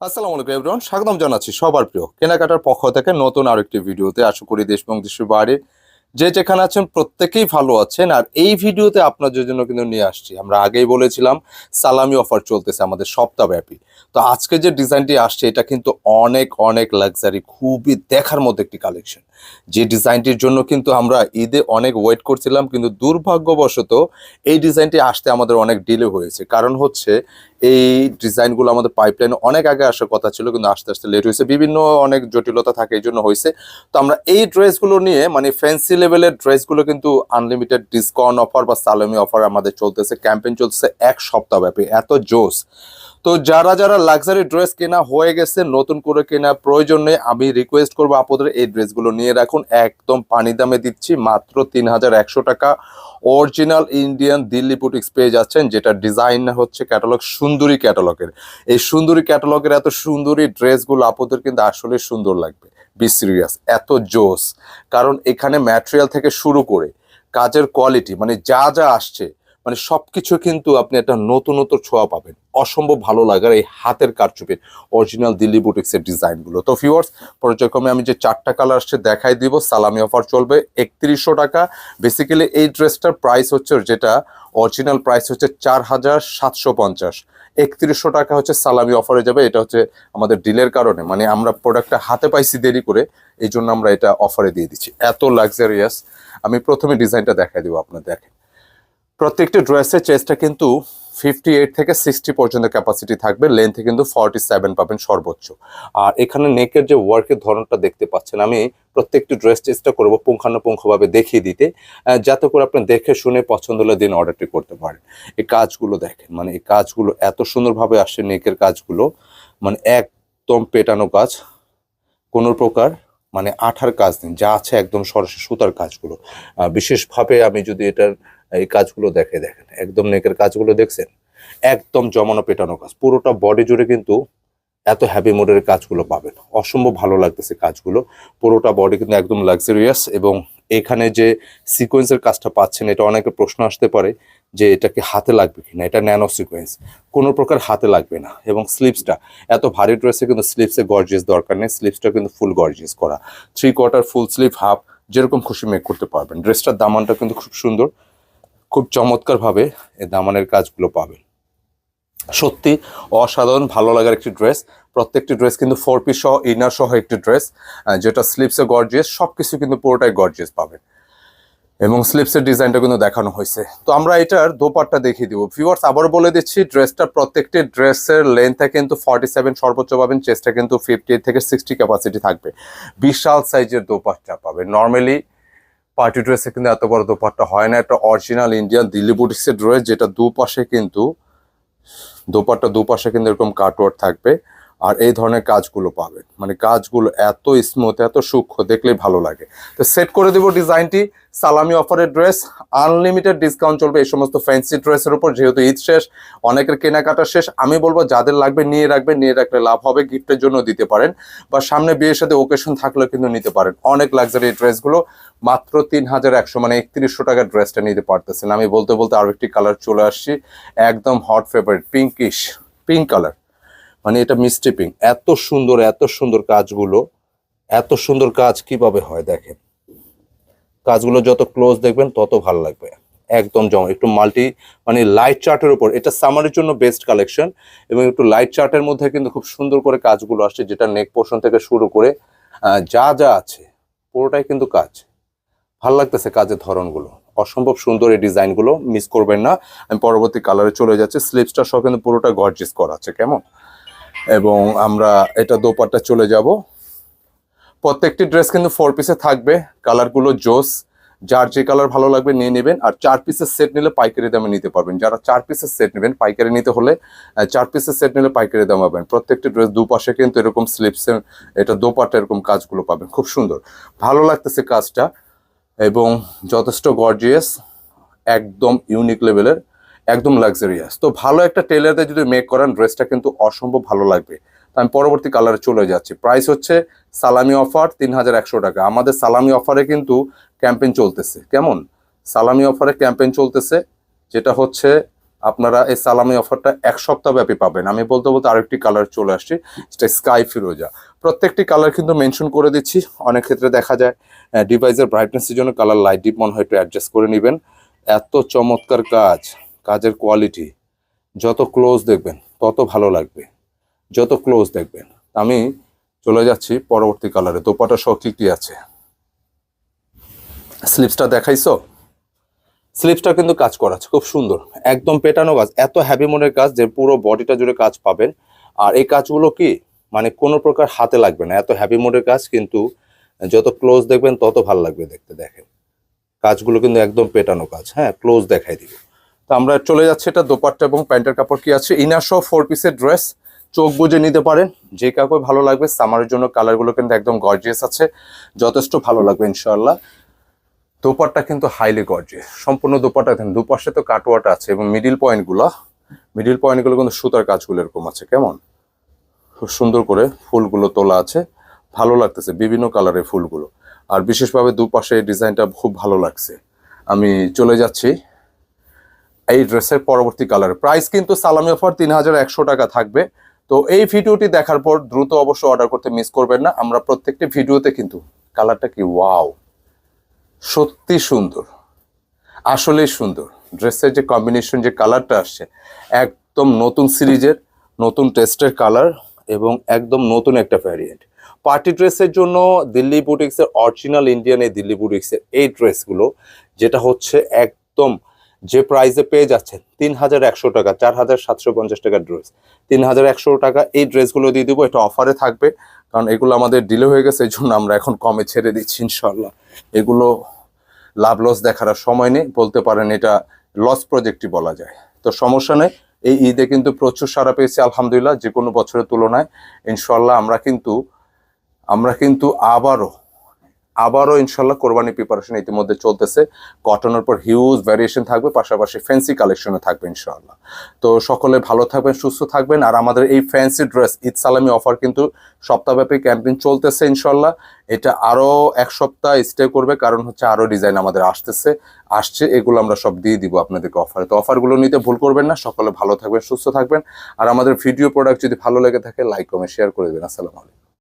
আসসালামু আলাইকুম এভরিওয়ান স্বাগতম জানাচ্ছি সবার প্রিয় কেনাকাটার পক্ষ থেকে নতুন আরেকটি ভিডিওতে। আশা করি দেশ এবং দেশের বাইরে যে যেখানে আছেন, প্রত্যেকেই ভালো আছেন। আর এই ভিডিওতে আপনাদের জন্য কিন্তু নিয়ে আসছি। আমরা আগেই বলেছিলাম, সালামি অফার চলতেছে আমাদের সপ্তাহব্যাপী। তো আজকে যে ডিজাইনটি আসছে, এটা কিন্তু অনেক অনেক লাক্সারি খুবই দেখার মতো একটি কালেকশন যে ডিজাইনটির জন্য কিন্তু আমরা ঈদে অনেক ওয়েট করছিলাম, কিন্তু দুর্ভাগ্যবশত এই ডিজাইনটি আসতে আমাদের অনেক ডিলে হয়েছে। কারণ হচ্ছে, এই ডিজাইনগুলো আমাদের পাইপলাইনে অনেক আগে আসার কথা ছিল, কিন্তু আস্তে আস্তে লেট হয়েছে। বিভিন্ন অনেক জটিলতা থাকে, এই জন্য হয়েছে। তো আমরা এই ড্রেসগুলো নিয়ে মানে ফ্যান্সি লেভেলের ড্রেসগুলো কিন্তু আনলিমিটেড ডিসকাউন্ট অফার বা সালামি অফার আমাদের চলতেছে। ক্যাম্পেইন চলছে এক সপ্তাহ ব্যাপী, এত জোস তো যারা যারা লাক্সারি ড্রেস কেনা হয়ে গেছে, নতুন করে কেনা প্রয়োজন নেই, আমি রিকোয়েস্ট করব আপনাদের এই ড্রেসগুলো নিয়ে রাখুন। একদম পানি দামে দিচ্ছি, মাত্র তিন হাজার একশো টাকা। অরিজিনাল ইন্ডিয়ান দিল্লি বুটিক্স পেয়ে যাচ্ছেন, যেটা ডিজাইন হচ্ছে ক্যাটালগ সুন্দরী ক্যাটালগের এই সুন্দরী ক্যাটালগের এত সুন্দরী ড্রেসগুলো আপনাদের কিন্তু আসলে সুন্দর লাগবে। বি সিরিয়াস এত জোস কারণ এখানে ম্যাটেরিয়াল থেকে শুরু করে কাজের কোয়ালিটি মানে যা যা আসছে মানে সব কিছু কিন্তু আপনি একটা নতুনত্ব ছোঁয়া পাবেন। অসম্ভব ভালো লাগার এই হাতের কারচুপির অরিজিনাল দিল্লি বুটিক্সের ডিজাইনগুলো। তো ভিউয়ার্স পর্যায়ক্রমে আমি যে চারটা কালার আসছে দেখাই দিব সালামি অফার চলবে, একত্রিশশো টাকা। বেসিক্যালি এই ড্রেসটার প্রাইস হচ্ছে যেটা অরিজিনাল প্রাইস হচ্ছে চার হাজার সাতশো পঞ্চাশ। একত্রিশশো টাকা হচ্ছে সালামি অফারে যাবে, এটা হচ্ছে আমাদের ডিলের কারণে। মানে আমরা প্রোডাক্টটা হাতে পাইছি দেরি করে, এই জন্য আমরা এটা অফারে দিয়ে দিচ্ছি। এত লাক্সারিয়াস আমি প্রথমে ডিজাইনটা দেখাই দেবো আপনার দেখেন, প্রত্যেকটা ড্রেসের চেস্টটা কিন্তু ফিফটি এইট থেকে সিক্সটি পর্যন্ত ক্যাপাসিটি থাকবে লেন্থে কিন্তু ফর্টি সেভেন পাবেন সর্বোচ্চ। আর এখানে নেকের যে ওয়ার্কের ধরনটা দেখতে পাচ্ছেন, আমি প্রত্যেকটি ড্রেস চেষ্টা করব পুঙ্খানুপুঙ্খভাবে দেখিয়ে দিতে যাতে করে আপনি দেখে শুনে পছন্দ হলে দিন অর্ডারটি করতে পারেন। এই কাজগুলো দেখেন মানে এই কাজগুলো এত সুন্দরভাবে আসে নেকের কাজগুলো মানে একদম পেটানো কাজ, কোনো প্রকার মানে আঠার কাজ নেই, যা আছে একদম সরাসরি সুতার কাজগুলো। বিশেষভাবে আমি যদি এটার এই কাজগুলো দেখে দেখেন। একদম নেকের কাজগুলো দেখছেন? একদম জমানো পেটানো কাজ। পুরোটা বডি জুড়ে কিন্তু এত হ্যাপি মোডের কাজগুলো পাবেন। অসম্ভব ভালো লাগতেছে কাজগুলো। পুরোটা বডি কিন্তু একদম লাক্সারিয়াস এবং এখানে যে সিকোয়েন্সের কাজটা পাচ্ছেন, এটা অনেকে প্রশ্ন আসতে পারে যে এটা কি হাতে লাগবে কিনা? এটা ন্যানো সিকোয়েন্স কোনো প্রকার হাতে লাগবে না। এবং স্লিপসটা এত ভারী ড্রেসে কিন্তু স্লিপসে গর্জিয়াস দরকার নেই। স্লিপসটা কিন্তু ফুল গর্জিয়াস করা। Three quarter full sleeve half যেরকম খুশি মেক করতে পারবেন। ড্রেসটার দামানটা কিন্তু খুব সুন্দর। খুব চমৎকারভাবে এই দামানের কাজগুলো পাবেন। সত্যি অসাধারণ, ভালো লাগার একটি ড্রেস। প্রত্যেকটি ড্রেস কিন্তু ফোর পিস সহ ইনার সহ একটি ড্রেস যেটা স্লিপসে গর্জিয়াস সব কিছু কিন্তু পুরোটাই গর্জিয়াস পাবেন। এবং স্লিপসের ডিজাইনটা কিন্তু দেখানো হয়েছে। তো আমরা এটার দোপাট্টা দেখিয়ে দিব। ভিউয়ার্স আবার বলে দিচ্ছি, ড্রেসটা প্রত্যেকটি ড্রেসের লেন্থে কিন্তু ফর্টি সেভেন সর্বোচ্চ পাবেন চেস্টটা কিন্তু ফিফটি থেকে সিক্সটি ক্যাপাসিটি থাকবে। বিশাল সাইজের দোপাট্টা পাবে নর্মালি পার্টি ড্রেসে কিন্তু এত বড় দোপাট্টা হয় না। একটা অরিজিনাল ইন্ডিয়ান দিল্লি বুটিক্সের ড্রেস যেটা দুপাশে কিন্তু, দোপাট্টা দুপাশে কিন্তু এরকম কাটওয়ার্ক থাকবে। আর এই ধরনের কাজগুলো পাবেন মানে কাজগুলো এত স্মুথ এত সূক্ষ্ম, দেখলেই ভালো লাগে। তো সেট করে দেবো ডিজাইনটি সালামি অফারের ড্রেস আনলিমিটেড ডিসকাউন্ট চলবে এই সমস্ত ফ্যান্সি ড্রেসের উপর, যেহেতু ঈদ শেষ, অনেকের কেনাকাটা শেষ। আমি বলব, যাদের লাগবে নিয়ে রাখবেন, নিয়ে রাখলে লাভ হবে, গিফটের জন্য দিতে পারেন। বা সামনে বিয়ের সাথে ওকেশন থাকলে কিন্তু নিতে পারেন। অনেক লাক্সারি ড্রেসগুলো মাত্র তিন হাজার একশো মানে একত্রিশশো টাকার ড্রেসটা নিতে পারতেছেন। আমি বলতে বলতে আরও একটি কালার চলে আসছি, একদম hot favourite pinkish pink colour মানে এটা মিষ্টি পিঙ্ক এত সুন্দর এত সুন্দর কাজগুলো, এত সুন্দর কাজ কীভাবে হয় দেখেন? কাজগুলো যত ক্লোজ দেখবেন তত ভালো লাগবে। একদম জমা, একটু মাল্টি মানে লাইট চার্টের উপর। এটা সামারের জন্য বেস্ট কালেকশন এবং একটু লাইট চার্টের মধ্যে কিন্তু খুব সুন্দর করে কাজগুলো আসছে, যেটা নেক পোর্শন থেকে শুরু করে যা যা আছে, পুরোটাই কিন্তু কাজ। ভালো লাগতেছে কাজের ধরনগুলো। অসম্ভব সুন্দর এই ডিজাইনগুলো মিস করবেন না। আমি পরবর্তী কালারে চলে যাচ্ছি। স্লিপসটা সহ কিন্তু পুরোটা গর্জিস করা আছে, কেমন? এবং আমরা এটা দোপাট্টা চলে যাব। প্রত্যেকটি ড্রেস কিন্তু ফোর পিসে থাকবে কালারগুলো জোস। যার যে কালার ভালো লাগবে নিয়ে নেবেন, আর চার পিসের সেট নিলে পাইকারি দামে নিতে পারবেন। যারা চার পিসের সেট নেবেন, পাইকারি নিতে হলে চার পিসের সেট নিলে পাইকারি দাম পাবেন। প্রত্যেকটি ড্রেস দুপাশে কিন্তু এরকম স্লিপসে এটা দোপাট্টা এরকম কাজগুলো পাবেন। খুব সুন্দর। ভালো লাগতেছে কাজটা এবং যথেষ্ট গর্জিয়াস একদম ইউনিক লেভেলের একদম লাক্সারিয়াস তো ভালো একটা টেলারতে যদি মেক করেন ড্রেসটা কিন্তু অসম্ভব ভালো লাগবে। তো আমি পরবর্তী কালারে চলে যাচ্ছি। প্রাইস হচ্ছে সালামি অফার তিন হাজার একশো টাকা। আমাদের সালামি অফারে কিন্তু ক্যাম্পেইন চলতেছে। কেমন? সালামি অফারে ক্যাম্পেইন চলতেছে, যেটা হচ্ছে আপনারা এই সালামি অফারটা এক সপ্তাহ ব্যাপী পাবেন। আমি বলতে বলতে আরেকটি কালার চলে আসছি সেটা স্কাই ফিরোজা। প্রত্যেকটি কালার কিন্তু মেনশন করে দিচ্ছি। অনেক ক্ষেত্রে দেখা যায় ডিভাইসের ব্রাইটনেসের জন্য কালার লাইট ডিপ মনে হয় একটু অ্যাডজাস্ট করে নেবেন। এত চমৎকার কাজ। কাজের কোয়ালিটি যত ক্লোজ দেখবেন, তত ভালো লাগবে। যত ক্লোজ দেখবেন। আমি চলে যাচ্ছি পরবর্তী কালারে দোপাটা সহ কি আছে? স্লিপসটা দেখাইছো? স্লিপসটা কিন্তু কাজ করা আছে খুব সুন্দর। একদম পেটানো কাজ, এত হ্যাভি মনের কাজ যে পুরো বডিটা জুড়ে কাজ পাবেন। আর এই কাজগুলো কি? মানে কোনো প্রকার হাতে লাগবে না, এত হ্যাভি মোডের কাজ, কিন্তু যত ক্লোজ দেখবেন, তত ভালো লাগবে দেখতে, দেখেন। কাজগুলো কিন্তু একদম পেটানো কাজ হ্যাঁ ক্লোজ দেখাই দিব। তো আমরা চলে যাচ্ছি, এটা দোপাট্টা এবং প্যান্টের কাপড় কি আছে? ইনার সহ ফোর পিসের ড্রেস চোখ বুঝে নিতে পারেন, যে কাউকে ভালো লাগবে সামারের জন্য কালারগুলো কিন্তু একদম গর্জিয়াস আছে, যথেষ্ট ভালো লাগবে ইনশাআল্লাহ। দোপাট্টা কিন্তু হাইলি গর্জিয়াস সম্পূর্ণ দোপাট্টা দেখেন, দুপাশে তো কাটোয়াটা আছে এবং মিডিল পয়েন্টগুলো মিডিল পয়েন্টগুলো কিন্তু সুতার কাজগুলো এরকম আছে, কেমন? খুব সুন্দর করে ফুলগুলো তোলা আছে, ভালো লাগতেছে, বিভিন্ন কালারের ফুলগুলো। আর বিশেষভাবে দুপাশে ডিজাইনটা খুব ভালো লাগছে। আমি চলে যাচ্ছি এই ড্রেসের পরবর্তী কালার। প্রাইস কিন্তু সালামি অফার তিন হাজার একশো টাকা থাকবে। তো এই ভিডিওটি দেখার পর দ্রুত অবশ্যই অর্ডার করতে মিস করবেন না। আমরা প্রত্যেকটি ভিডিওতে কিন্তু কালারটা কি ওয়াও সত্যি সুন্দর। আসলেই সুন্দর। ড্রেসের যে কম্বিনেশন যে কালারটা আসছে, একদম নতুন সিরিজের, নতুন টেস্টের কালার এবং একদম নতুন একটা ভ্যারিয়েন্ট পার্টি ড্রেসের জন্য দিল্লি বুটিক্সের অরিজিনাল ইন্ডিয়ান এই দিল্লি বুটিক্সের এই ড্রেসগুলো, যেটা হচ্ছে একদম যে প্রাইসে পেয়ে যাচ্ছেন তিন হাজার একশো টাকা চার হাজার সাতশো পঞ্চাশ টাকার ড্রেস তিন হাজার একশো টাকা এই ড্রেসগুলো দিয়ে দিব, এটা অফারে থাকবে। কারণ এগুলো আমাদের ডিলে হয়ে গেছে, এই জন্য আমরা এখন কমে ছেড়ে দিচ্ছি ইনশাল্লাহ এগুলো লাভ লস দেখার সময় নেই, বলতে পারেন এটা লস প্রজেক্টই বলা যায়। তো সমস্যা নেই, এই ঈদে কিন্তু প্রচুর সারা পেয়েছি, আলহামদুলিল্লাহ, যে কোনো বছরের তুলনায়। ইনশাল্লাহ আমরা কিন্তু আমরা কিন্তু আবারও আবারও ইনশাল্লাহ কোরবানি প্রিপারেশন ইতিমধ্যে চলতেছে। কটনের পর হিউজ ভ্যারিয়েশন থাকবে, পাশাপাশি ফ্যান্সি কালেকশনও থাকবে ইনশাল্লাহ। তো সকলে ভালো থাকবেন, সুস্থ থাকবেন। আর আমাদের এই ফ্যান্সি ড্রেস ঈদ সালামি অফার কিন্তু সপ্তাহব্যাপী ক্যাম্পেইন চলতেছে ইনশাল্লাহ। এটা আরও এক সপ্তাহ স্টে করবে, কারণ হচ্ছে আরও ডিজাইন আমাদের আসতেছে, আসছে, এগুলো আমরা সব দিয়ে দিব আপনাদেরকে অফারে তো অফারগুলো নিতে ভুল করবেন না, সকলে ভালো থাকবেন, সুস্থ থাকবেন। আর আমাদের ভিডিও প্রোডাক্ট যদি ভালো লেগে থাকে লাইক কমেন্ট শেয়ার করে দেবেন। আসসালামু আলাইকুম।